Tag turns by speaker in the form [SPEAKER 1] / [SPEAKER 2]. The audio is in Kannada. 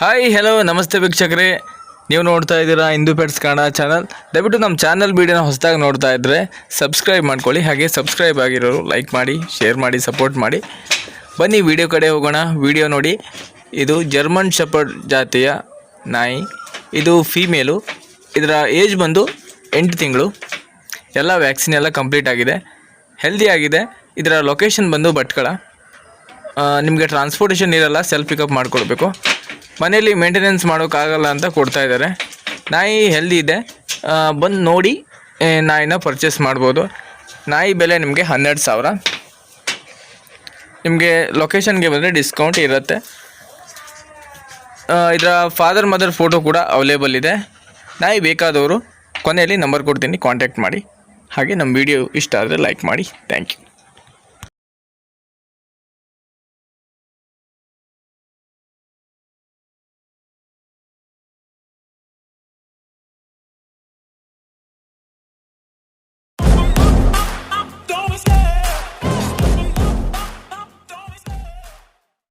[SPEAKER 1] ಹಾಯ್ ಹಲೋ ನಮಸ್ತೆ ವೀಕ್ಷಕರೇ. ನೀವು ನೋಡ್ತಾ ಇದ್ದೀರಾ ಹಿಂದೂ ಪೆಟ್ಸ್ ಕನ್ನಡ ಚಾನಲ್ ದಯವಿಟ್ಟು ನಮ್ಮ ಚಾನಲ್ ವೀಡಿಯೋನ ಹೊಸದಾಗಿ ನೋಡ್ತಾ ಇದ್ದರೆ ಸಬ್ಸ್ಕ್ರೈಬ್ ಮಾಡ್ಕೊಳ್ಳಿ. ಹಾಗೆ ಸಬ್ಸ್ಕ್ರೈಬ್ ಆಗಿರೋರು ಲೈಕ್ ಮಾಡಿ ಶೇರ್ ಮಾಡಿ ಸಪೋರ್ಟ್ ಮಾಡಿ. ಬನ್ನಿ ವಿಡಿಯೋ ಕಡೆ ಹೋಗೋಣ. ವಿಡಿಯೋ ನೋಡಿ. ಇದು ಜರ್ಮನ್ ಶಪರ್ಡ್ ಜಾತಿಯ ನಾಯಿ. ಇದು ಫೀಮೇಲು ಇದರ ಏಜ್ ಬಂದು ಎಂಟು ತಿಂಗಳು. ಎಲ್ಲ ವ್ಯಾಕ್ಸಿನ್ ಎಲ್ಲ ಕಂಪ್ಲೀಟ್ ಆಗಿದೆ. ಹೆಲ್ದಿ ಆಗಿದೆ. ಇದರ ಲೊಕೇಶನ್ ಬಂದು ಭಟ್ಕಳ. ನಿಮಗೆ ಟ್ರಾನ್ಸ್ಪೋರ್ಟೇಷನ್ ಇರಲ್ಲ ಸೆಲ್ಫ್ ಪಿಕಪ್ ಮಾಡ್ಕೊಳ್ಬೇಕು ಮನೇಲಿ ಮೇಂಟೆನೆನ್ಸ್ ಮಾಡೋಕ್ಕಾಗಲ್ಲ ಅಂತ ಕೊಡ್ತಾ ಇದ್ದಾರೆ. ನಾಯಿ ಹೆಲ್ದಿ ಇದೆ. ಬಂದು ನೋಡಿ ನಾಯಿನ ಪರ್ಚೇಸ್ ಮಾಡ್ಬೋದು. ನಾಯಿ ಬೆಲೆ ನಿಮಗೆ ಹನ್ನೆರಡು ಸಾವಿರ. ನಿಮಗೆ ಲೊಕೇಶನ್ಗೆ ಬಂದರೆ ಡಿಸ್ಕೌಂಟ್ ಇರುತ್ತೆ. ಇದರ ಫಾದರ್ ಮದರ್ ಫೋಟೋ ಕೂಡ ಅವೈಲೇಬಲ್ ಇದೆ. ನಾಯಿ ಬೇಕಾದವರು ಕೊನೆಯಲ್ಲಿ ನಂಬರ್ ಕೊಡ್ತೀನಿ ಕಾಂಟ್ಯಾಕ್ಟ್ ಮಾಡಿ. ಹಾಗೆ ನಮ್ಮ ವಿಡಿಯೋ ಇಷ್ಟ ಆದರೆ ಲೈಕ್ ಮಾಡಿ. Thank you